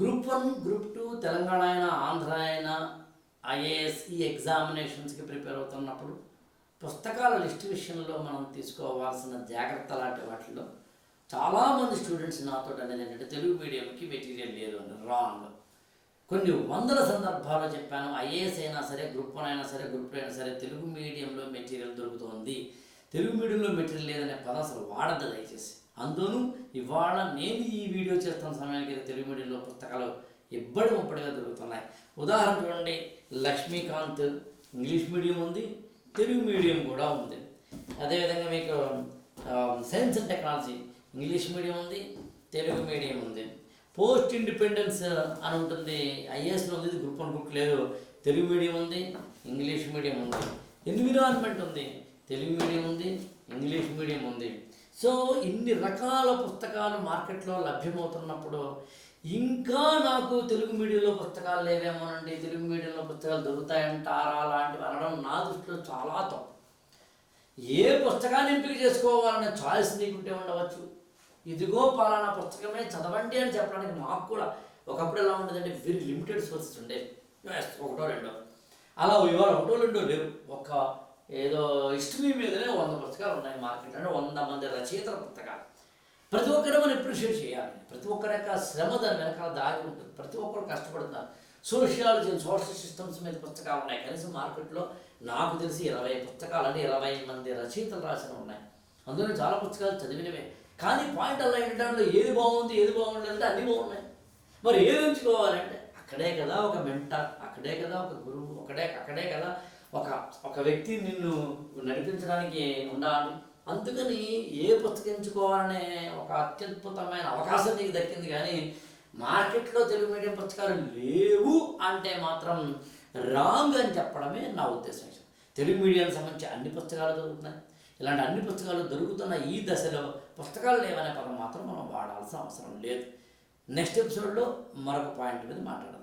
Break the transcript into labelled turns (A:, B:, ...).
A: Group one group two Telangana అయినా ఆంధ్ర అయినా IAS ఈ ఎగ్జామినేషన్స్కి ప్రిపేర్ అవుతున్నప్పుడు పుస్తకాల లిస్ట్ విషయంలో మనం తీసుకోవాల్సిన జాగ్రత్త లాంటి వాటిలో చాలామంది స్టూడెంట్స్ నాతో అనేది ఏంటంటే తెలుగు మీడియంకి మెటీరియల్ లేదు అని రాంగ్. కొన్ని వందల సందర్భాల్లో చెప్పాను ఐఏఎస్ అయినా సరే గ్రూప్ వన్ అయినా సరే గ్రూప్ టూ అయినా సరే తెలుగు మీడియంలో మెటీరియల్ దొరుకుతోంది. తెలుగు మీడియంలో మెటీరియల్ లేదనే పదం అసలు వాడద్దు దయచేసి. అందును ఇవాళ నేను ఈ వీడియో చేస్తున్న సమయానికి తెలుగు మీడియంలో పుస్తకాలు ఇబ్బడి ముప్పటిగా దొరుకుతున్నాయి ఉదాహరణ చూడండి లక్ష్మీకాంత్ ఇంగ్లీష్ మీడియం ఉంది తెలుగు మీడియం కూడా ఉంది. అదేవిధంగా మీకు science and technology English medium ఉంది తెలుగు మీడియం ఉంది. పోస్ట్ ఇండిపెండెన్స్ అని ఉంటుంది ఐఏఎస్లో ఉంది గ్రూప్ వన్ గ్రూప్ లేదు. తెలుగు మీడియం ఉంది ఇంగ్లీష్ మీడియం ఉంది. ఎన్విరాన్మెంట్ ఉంది తెలుగు మీడియం ఉంది ఇంగ్లీష్ మీడియం ఉంది. సో ఇన్ని రకాల పుస్తకాలు మార్కెట్లో లభ్యమవుతున్నప్పుడు ఇంకా నాకు తెలుగు మీడియంలో పుస్తకాలు లేవేమోనండి. తెలుగు మీడియంలో పుస్తకాలు దొరుకుతాయంటారా లాంటివి అనడం నా దృష్టిలో చాలా తప్పు. ఏ పుస్తకాన్ని ఎంపిక చేసుకోవాలనే చాయిస్ నీకుంటే ఉండవచ్చు. ఇదిగో పలానా పుస్తకమే చదవండి అని చెప్పడానికి మాకు కూడా ఒకప్పుడు ఎలా ఉండదంటే వెరీ లిమిటెడ్ సోర్సెస్ ఉండేవి. ఒకటో రెండో. అలా ఇవాళ ఒకటో రెండో లేవు. ఒక ఏదో హిస్టరీ మీదనే వంద పుస్తకాలు ఉన్నాయి మార్కెట్ అంటే వంద మంది రచయితల పుస్తకాలు. ప్రతి ఒక్కరు మనం అప్రిషియేట్ చేయాలి. ప్రతి ఒక్కరి యొక్క శ్రమ దాని వెనకాల దాగి ఉంటుంది. ప్రతి ఒక్కరు కష్టపడుతున్నారు. సోషియాలజీ సోషల్ సిస్టమ్స్ మీద పుస్తకాలు ఉన్నాయి. కనీసం మార్కెట్లో నాకు తెలిసి ఇరవై పుస్తకాలు అంటే ఇరవై మంది రచయితలు రాసిన ఉన్నాయి. అందులో చాలా పుస్తకాలు చదివినవే. కానీ పాయింట్ అలా ఏంటంటే ఏది బాగుంది ఏది బాగుంది అంటే అన్నీ బాగున్నాయి. మరి ఏది ఉంచుకోవాలంటే అక్కడే కదా ఒక మెంటర్ అక్కడే కదా ఒక గురువు ఒకడే అక్కడే కదా ఒక ఒక వ్యక్తి నిన్ను నడిపించడానికి ఉండాలి. అందుకని ఏ పుస్తకించుకోవాలనే ఒక అత్యద్భుతమైన అవకాశం నీకు దక్కింది కానీ మార్కెట్లో తెలుగు మీడియం పుస్తకాలు లేవు అంటే మాత్రం రాంగ్ అని చెప్పడమే నా ఉద్దేశం. తెలుగు మీడియానికి సంబంధించి అన్ని పుస్తకాలు దొరుకుతున్నాయి. ఇలాంటి అన్ని పుస్తకాలు దొరుకుతున్న ఈ దశలో పుస్తకాలు లేవనే పదం మాత్రం మనం వాడాల్సిన అవసరం లేదు. నెక్స్ట్ ఎపిసోడ్లో మరొక పాయింట్ మీద మాట్లాడదాం.